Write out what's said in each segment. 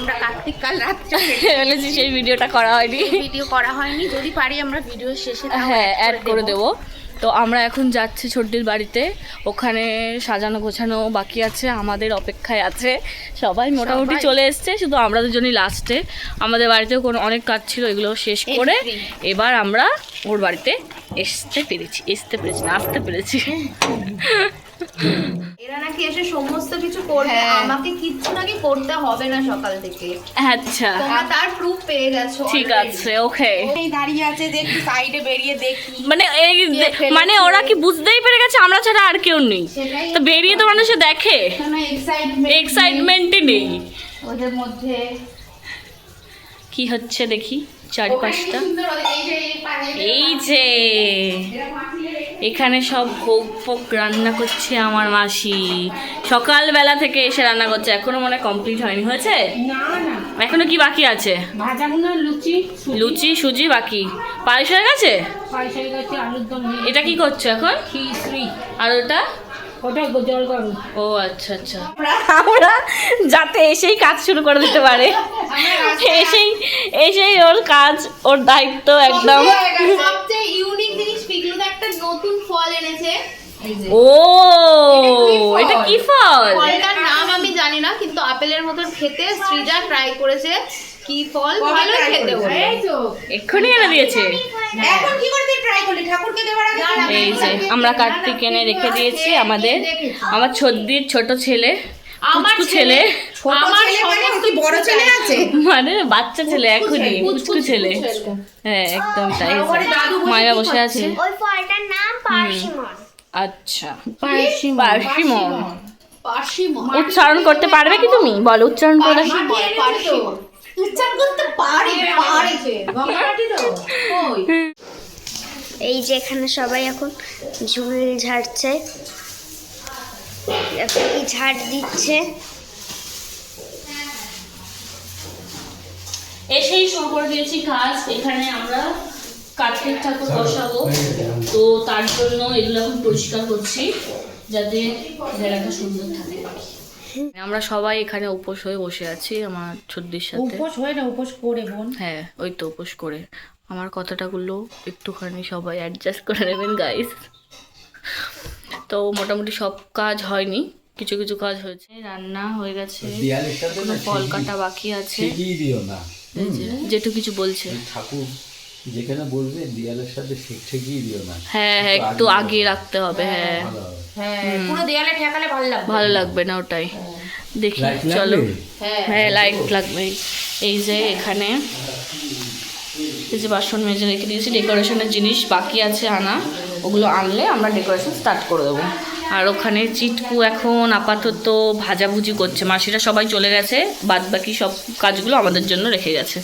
আমরা কার্তিক কাল রাত্রে বলেছি সেই ভিডিওটা করা হয়নি। ভিডিও করা হয়নি। যদি পারি আমরা ভিডিও শেষে হ্যাঁ অ্যাড করে দেবো। তো আমরা এখন যাচ্ছি ছোট্টির বাড়িতে। ওখানে সাজানো গোছানো বাকি আছে আমাদের অপেক্ষায় আছে। সবাই মোটামুটি চলে এসছে শুধু আমরা দুজনই লাস্টে আমাদের বাড়িতেও কোনো অনেক কাজ ছিল এগুলো শেষ করে এবার আমরা ওর বাড়িতে আসতে পেরেছি আসতে পেরেছি না আসতে পেরেছি। এরা নাকি এসে সমস্ত কিছু করবে হ্যাঁ। আমাকে কিচ্ছু নাকি করতে হবে না সকাল থেকে। আচ্ছা। তোমরা তার প্রুফ পেয়ে গেছো ঠিক আছে ওকে এই দাঁড়িয়ে আছে একটু সাইডে বেরিয়ে দেখি। মানে এই মানে ওরা কি বুঝতেই পেরে গেছে? আমরা ছাড়া আর কেউ নেই। তো বেরিয়ে তো মানুষে দেখে। এক্সাইটমেন্ট এক্সাইটমেন্টই নেই। ওদের মধ্যে। কি হচ্ছে দেখি। চারিপাশটা। এই যে এখানে সব ভোগ ফোগ রান্না করছে আমার মাসি। সকালবেলা থেকে এসে রান্না করছে এখনও মনে কমপ্লিট হয়নি। হয়েছে? না না। এখনও কি বাকি আছে? লুচি লুচি সুজি বাকি। পায়েস হয়ে গেছে? এটা কি করছ এখন? আর ওটা? ও আচ্ছা আচ্ছা। আমরা যাতে এসেই কাজ শুরু করে দিতে পারে। এসেই এসেই ওর কাজ ওর দায়িত্ব একদম। সবচেয়ে ইউনিক জিনিস পিকলুদা একটা নতুন ফল এনেছে। ও এটা কি ফল? ফলটার নাম আমি জানি না কিন্তু আপেলের মতন খেতে সৃজা ট্রাই করেছে। কি ফল? ভালো খেতে বলে এক্ষুনি এনে দিয়েছে। এখন কি করে ট্রাই করলি? ঠাকুরকে দেওয়ার আগে এই যে আমরা কার্তিক এনে রেখে দিয়েছি আমাদের। আমার ছদ্দির ছোট ছেলে আমার ছেলে। আমার বড় ছেলে আছে। মানে বাচ্চা ছেলে এখনই পুচকু ছেলে। হ্যাঁ একদম তাই। মায়া বসে আছে। ওই ফলটার নাম পার্সিমন আচ্ছা। পার্সিমন পার্সিমন উচ্চারণ করতে পারবে কি তুমি? বলো উচ্চারণ করে উচ্চারণ করতে পারে পারে গঙ্গাটি তো? ওই এই যে এখানে সবাই এখন ঝুল ঝাড়ছে। কি ঝাড় দিচ্ছে? এসেই শুরু করে দিয়েছি কাজ। এখানে আমরা কার্তিক ঠাকুর বসাবো। তো তার জন্য এগুলো এখন পরিষ্কার করছি যাতে জায়গাটা সুন্দর থাকে। আমরা সবাই এখানে উপোস হয়ে বসে আছি আমার ছদ্দির সাথে। উপোস হয় না উপোস করে বোন। হ্যাঁ ওই তো উপোস করে। আমার কথাটাগুলো একটুখানি সবাই অ্যাডজাস্ট করে নেবেন গাইস তো মোটামুটি সব কাজ হয়নি কিছু কিছু কাজ হয়েছে। রান্না হয়ে গেছে দেয়ালের সাথে এখনও না ফল কাটা বাকি আছে। দিও না। যেটু কিছু বলছে। ঠাকুর যেখানে বলবে দেয়ালের সাথে ঠিক ঠিকই দিও না। হ্যাঁ হ্যাঁ একটু আগে রাখতে হবে হ্যাঁ হ্যাঁ। পুরো দেয়ালে ঠেকালে ভালো লাগবে। ভালো লাগবে না ওটাই। দেখি চলো। হ্যাঁ। হ্যাঁ লাইট লাগবে। এই যে এখানে। এই যে বাসন মেজে রেখে দিয়েছি ডেকোরেশনের জিনিস বাকি আছে আনা। ওগুলো আনলে আমরা ডেকোরেশন স্টার্ট করে দেবো। আর ওখানে চিটকু এখন আপাতত ভাজাভুজি করছে। মাসিরা সবাই চলে গেছে বাদ বাকি সব কাজগুলো আমাদের জন্য রেখে গেছে।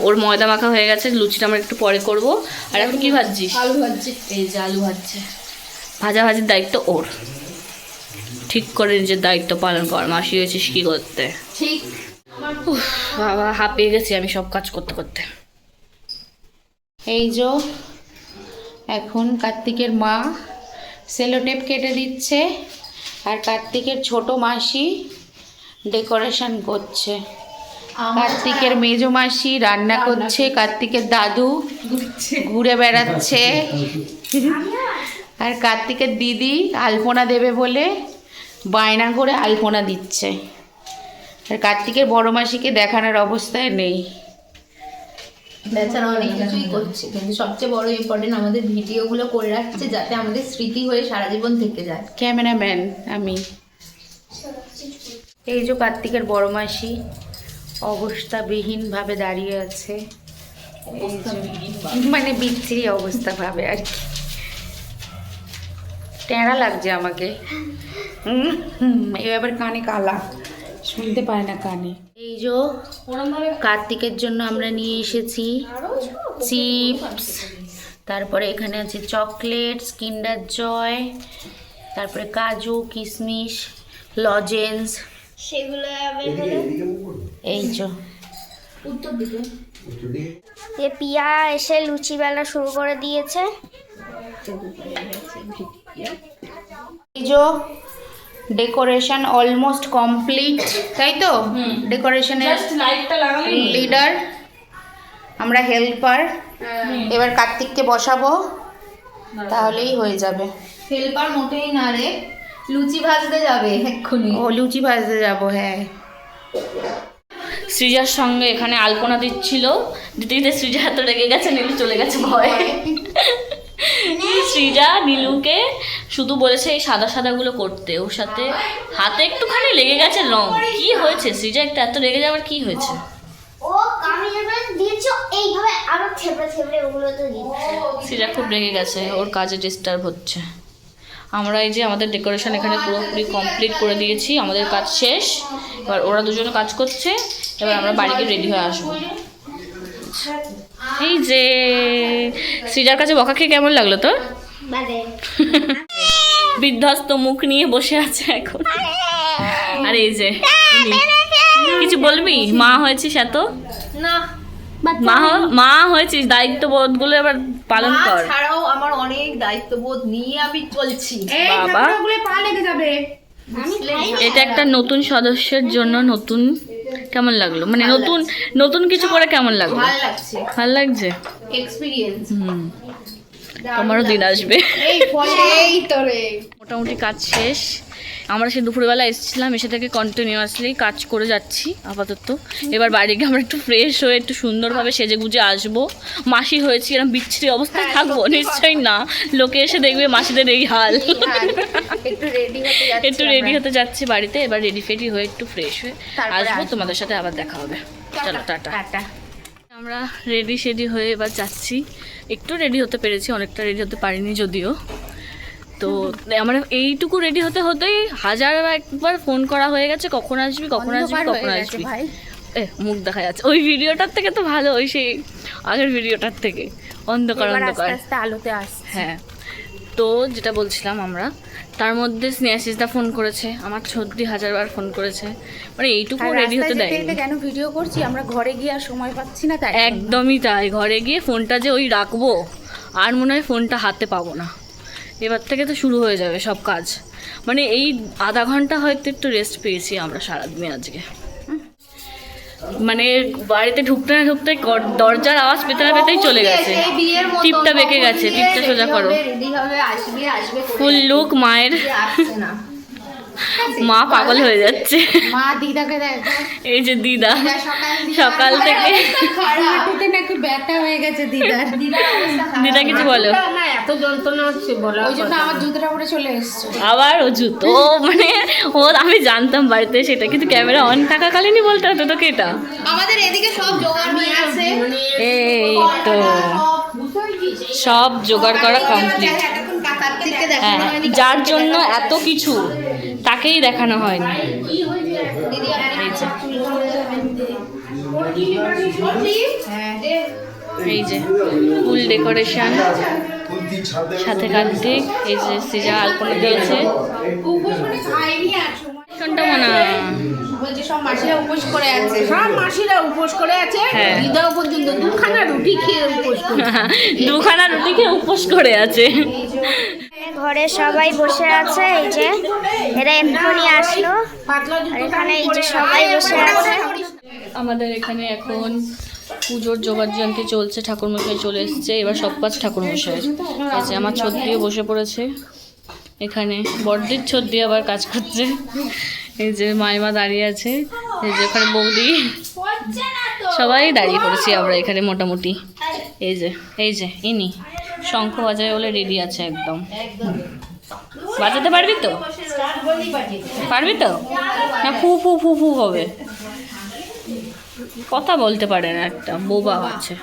ওর ময়দা মাখা হয়ে গেছে লুচিটা আমরা একটু পরে করব। আর এখন কি ভাজছিস? আলু ভাজছে। এই যে আলু ভাজছে। ভাজা ভাজির দায়িত্ব ওর। ঠিক করে নিজের দায়িত্ব পালন কর মাসি হয়েছিস কি করতে? ঠিক। বাবা হাঁপিয়ে গেছি আমি সব কাজ করতে করতে। এই যে এখন কার্তিকের মা সেলোটেপ কেটে দিচ্ছে আর কার্তিকের ছোট মাসি ডেকোরেশন করছে। কার্তিকের মেজো মাসি রান্না করছে কার্তিকের দাদু ঘুরে বেড়াচ্ছে। আর কার্তিকের দিদি আলপনা দেবে বলে বায়না করে আলপনা দিচ্ছে। আর কার্তিকের বড় মাসিকে দেখানোর অবস্থায় নেই। বেচারা অনেক কিছুই করছে। কিন্তু সবচেয়ে বড় ইম্পর্টেন্ট আমাদের ভিডিওগুলো করে রাখছে যাতে আমাদের স্মৃতি হয়ে সারা জীবন থেকে যায়। ক্যামেরাম্যান আমি। এই যে কার্তিকের বড় মাসি অবস্থাবিহীনভাবে দাঁড়িয়ে আছে। মানে বিচ্ছিরি অবস্থা ভাবে আর কি। টেঁড়া লাগছে আমাকে। হুম, এ আবার কানে কালা। শুনতে পায় না কানে। এই যে কার্তিকের জন্য আমরা নিয়ে এসেছি চিপস তারপরে এখানে আছে চকলেটস কিন্ডার জয় তারপরে কাজু কিশমিশ লজেন্স। সেগুলো। এই যে। যে পিয়া এসে লুচি বেলা শুরু করে দিয়েছে। এই যে ডেকোরেশন অলমোস্ট কমপ্লিট তাই তো? ডেকোরেশনের লিডার আমরা হেল্পার এবার কার্তিককে বসাবো তাহলেই হয়ে যাবে। হেল্পার মোটেই না রে লুচি ভাজতে যাবে এক্ষুনি। ও লুচি ভাজতে যাব হ্যাঁ। সৃজার সঙ্গে এখানে আলপনা দিচ্ছিল। দিতে দিতে সৃজা এত রেগে গেছে নীলু চলে গেছে ভয়ে। সৃজা নীলুকে শুধু বলেছে এই সাদা সাদাগুলো করতে। ওর সাথে হাতে একটুখানি লেগে গেছে রং। কি হয়েছে? সৃজা একটু এত লেগে যাওয়ার কি হয়েছে? ও আমি এইভাবে আরও থেপড়ে থেপড়ে ওগুলো তো দিচ্ছে। সৃজা খুব রেগে গেছে ওর কাজে ডিস্টার্ব হচ্ছে। আমরা এই যে আমাদের ডেকোরেশন এখানে পুরোপুরি কমপ্লিট করে দিয়েছি আমাদের কাজ শেষ। এবার ওরা দুজনে কাজ করছে এবার আমরা বাড়ি গিয়ে রেডি হয়ে আসব। এই যে সৃজার কাছে বকা খেয়ে কেমন লাগল তোর? বিধ্বস্ত মুখ নিয়ে বসে আছে এখন। আর এই যে। কিছু বলবি? মা হয়েছিস এত? না। মা হ- মা হয়েছিস? দায়িত্ববোধগুলো এবার পালন কর। ছাড়াও আমার অনেক দায়িত্ববোধ নিয়ে আমি চলছি। বাবা। যাবে। এটা একটা নতুন সদস্যের জন্য নতুন কেমন লাগল? মানে নতুন নতুন কিছু করে কেমন লাগল? ভালো লাগছে। ভালো লাগছে? এক্সপিরিয়েন্স হুম। তোমারও দিন আসবে। এই ফলে এই তো রে। মোটামুটি কাজ শেষ। আমরা সেই দুপুরবেলা এসেছিলাম এসে থেকে কন্টিনিউয়াসলি কাজ করে যাচ্ছি আপাতত। এবার বাড়ি গিয়ে আমরা একটু ফ্রেশ হয়ে একটু সুন্দরভাবে সেজে গুজে আসব। মাসি হয়েছি এরকম বিচ্ছিরি অবস্থায় থাকব নিশ্চয়ই না। লোকে এসে দেখবে মাসিদের এই হাল। একটু রেডি হতে যাচ্ছি একটু রেডি হতে যাচ্ছি বাড়িতে এবার রেডি ফেডি হয়ে একটু ফ্রেশ হয়ে আসব। আসব। তোমাদের সাথে আবার দেখা হবে। চলো টাটা। টাটা। আমরা রেডি শেডি হয়ে এবার যাচ্ছি। একটু রেডি হতে পেরেছি অনেকটা রেডি হতে পারিনি যদিও। তো আমার এইটুকু রেডি হতে হতেই হাজার একবার ফোন করা হয়ে গেছে কখন আসবি কখন আসবি কখন আসবি। ভাই। এ মুখ দেখা যাচ্ছে। ওই ভিডিওটার থেকে তো ভালো ওই সেই আগের ভিডিওটার থেকে। অন্ধকার অন্ধকার। আস্তে আলোতে আস হ্যাঁ। তো যেটা বলছিলাম আমরা তার মধ্যে স্নেহাশিসদা ফোন করেছে আমার ছদ্দি হাজারবার ফোন করেছে। মানে এইটুকু রেডি হতে যেতে কেন ভিডিও করছি? আমরা ঘরে গিয়ে আর সময় পাচ্ছি না তাই একদমই তাই ঘরে গিয়ে ফোনটা যে ওই রাখব আর মনে হয় ফোনটা হাতে পাবো না। এবার থেকে তো শুরু হয়ে যাবে সব কাজ। মানে এই আধা ঘণ্টা হয়তো একটু রেস্ট পেয়েছি আমরা সারাদিনে আজকে। মানে বাড়িতে ঢুকতে না ঢুকতে দরজার আওয়াজ পেতে না পেতেই চলে গেছে। টিপটা বেঁকে গেছে টিপটা সোজা করো। ফুল লুক মায়ের। মা পাগল হয়ে যাচ্ছে। মা দিদাকে দেখ। এই যে দিদা সকাল সকাল থেকে হাঁটুতে নাকি ব্যথা হয়ে গেছে দিদার। দিদা কিছু বলো। এত যন্ত্রণা হচ্ছে বলা ওই জন্য আমার জুতোটা পরে চলে এসছো। আবার ও জুতো মানে ও আমি জানতাম বাড়িতে সেটা কিন্তু ক্যামেরা অন থাকাকালীনই বলতে হতো তোকে এটা। আমাদের এদিকে সব জোগাড় নিয়ে আছে। এই তো। সব জোগাড় করা কমপ্লিট হ্যাঁ যার জন্য এত কিছু। তাকেই দেখানো হয়নি। এই যে ফুল ডেকোরেশন। সাথে কার্তিক এই যে সিজা আলপনা দিয়েছে। মনে সব মাসিরা উপোস করে আছে সব মাসিরা উপোস করে আছে। হ্যাঁ। দিদাও পর্যন্ত দুখানা রুটি খেয়ে উপোস করে দুখানা রুটি খেয়ে উপোস করে আছে। ঘরে সবাই বসে আছে, এই যে এরা এক্ষুনি আসলো। এখানে এই যে সবাই বসে আছে। আমাদের এখানে এখন পুজোর জোগাড় যন্ত্রে চলছে, ঠাকুরমশাই চলে এসছে। এবার সব কাজ ঠাকুরমশাই যে আমার দিয়ে বসে পড়েছে। এখানে বড়দির ছোট দিয়ে আবার কাজ করছে। এই যে মাইমা দাঁড়িয়ে আছে। এই যে ওখানে বৌদি। সবাই দাঁড়িয়ে পড়েছি আমরা এখানে মোটামুটি। এই যে এই যে, ইনি। শঙ্খ বাজায় বলে রেডি আছে একদম। বাজাতে পারবি তো? পারবি তো? না ফু ফু ফু ফু হবে। কথা বলতে পারে না একটা বোবা আছে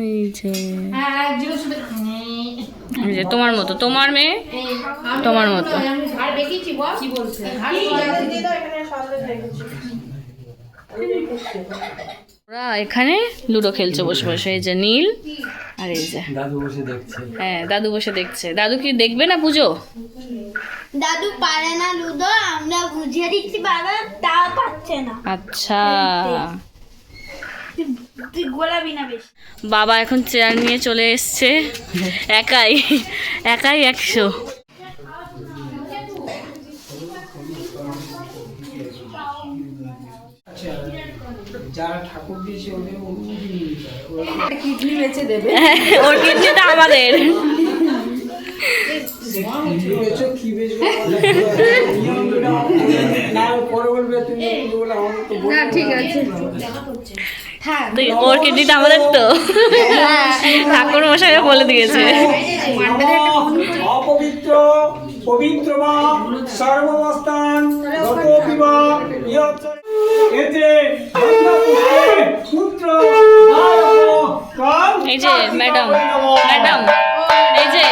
এই যে। যে তোমার মতো তোমার মেয়ে? তোমার মতো। ওরা এখানে লুডো খেলছে বসে বসে এই যে নীল আর এই যে। দাদু বসে দেখছে। হ্যাঁ দাদু বসে দেখছে। দাদু কি দেখবে না পুজো? দাদু পারে না লুডো আমরা বুঝিয়ে দিচ্ছি বাবা তাও পাচ্ছে না। আচ্ছা। বাবা এখন চেয়ার নিয়ে চলে এসছে। একাই একাই একশো। কিডনি বেচে দেবে। ওর কিডনিটা আমাদের। না ঠিক আছে। তুই ওর কিডনিটা আমাদের তো। ঠাকুর মশাই বলে দিয়েছে। অপবিত্র পবিত্র বা সর্বস্থান এই যে ম্যাডাম ম্যাডাম এই যে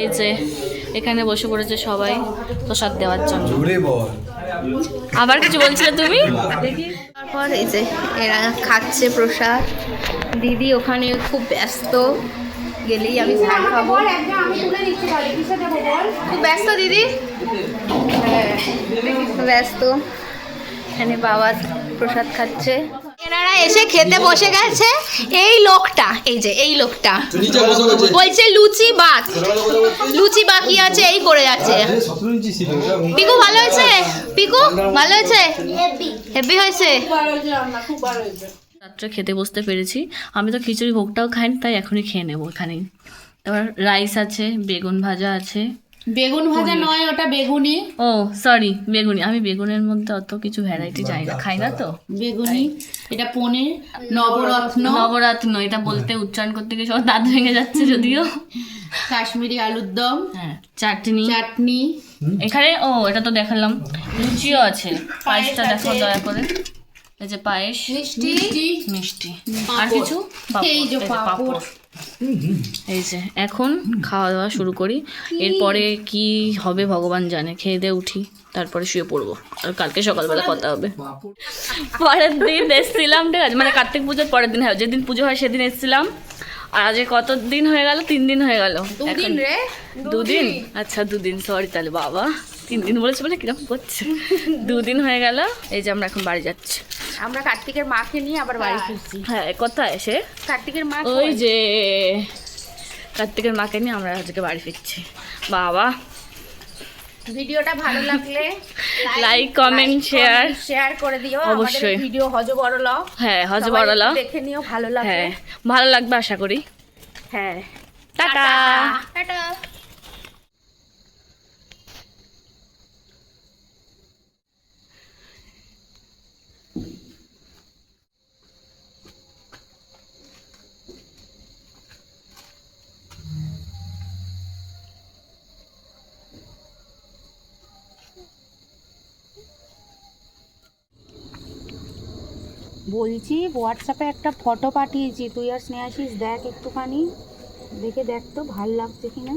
এই যে এখানে বসে পড়েছে সবাই প্রসাদ দেওয়ার জন্য। আবার কিছু বলছিলে তুমি? তারপর এই যে এরা খাচ্ছে প্রসাদ। দিদি ওখানে খুব ব্যস্ত গেলেই আমি ঝাল খাব। খুব ব্যস্ত দিদি? হ্যাঁ, ব্যস্ত। এখানে বাবা প্রসাদ খাচ্ছে। এনারা এসে খেতে বসে গেছে। এই লোকটা এই যে এই লোকটা। বলছে লুচি বাত। লুচি বাকি আছে? এই করে যাচ্ছে। পিকু ভালো হয়েছে? পিকু ভালো হয়েছে? হেভি। হয়েছে। রাত্রে খেতে বসতে পেরেছি। আমি তো খিচুড়ি ভোগটাও খাইনি তাই এখনই খেয়ে নেব এখানেই। তারপর রাইস আছে বেগুন ভাজা আছে। বেগুন ভাজা নয় ওটা বেগুনি। ও সরি বেগুনি। আমি বেগুনের মধ্যে অত কিছু ভ্যারাইটি চাই না। খাই না তো? বেগুনি এটা পনির নবরত্ন। নবরাত্ন। এটা বলতে উচ্চারণ করতে গিয়ে সবার দাঁত ভেঙে যাচ্ছে যদিও। কাশ্মীরি আলুর দম। হ্যাঁ চাটনি। চাটনি। এখানে ও এটা তো দেখালাম। লুচিও আছে। পায়েসটা দেখো দয়া করে। এই যে পায়েস। মিষ্টি। মিষ্টি। আর কিছু? পাঁপড়, এই যে এই যে পাঁপড়। এই যে এখন খাওয়া দাওয়া শুরু করি। এরপরে কি হবে ভগবান জানে। খেয়ে দিয়ে উঠি তারপরে শুয়ে পড়ব। আর কালকে সকালবেলা কথা হবে। পরের দিন এসেছিলাম ঠিক আছে? মানে কার্তিক পুজোর পরের দিন হয়। যেদিন পুজো হয় সেদিন এসেছিলাম। আর আজকে কত দিন হয়ে গেল? তিন দিন হয়ে গেল। দুদিন রে দুদিন? আচ্ছা দুদিন। সরি তাহলে বাবা। তিন দিন বলেছে বলে কীরকম করছে? দুদিন হয়ে গেল এই যে আমরা এখন বাড়ি যাচ্ছি। আমরা কার্তিকের মাকে নিয়ে আবার বাড়ি ফিরছি। হ্যাঁ কোথায় এসে কার্তিকের মা ওই যে কার্তিকের মাকে নিয়ে আমরা আজকে বাড়ি ফিরছি। বাবা। ভিডিওটা ভালো লাগলে লাইক কমেন্ট শেয়ার শেয়ার করে দিও। অবশ্যই। ভিডিও হজ বড় লও হ্যাঁ হজ বড়লা দেখে নিও ভালো লাগবে। হ্যাঁ ভালো লাগবে আশা করি। হ্যাঁ। টাটা। টাটা। বলছি হোয়াটসঅ্যাপে একটা ফটো পাঠিয়েছি। তুই আর স্নেহাশিস দেখ একটুখানি। দেখে দেখ তো, ভালো লাগছে কিনা।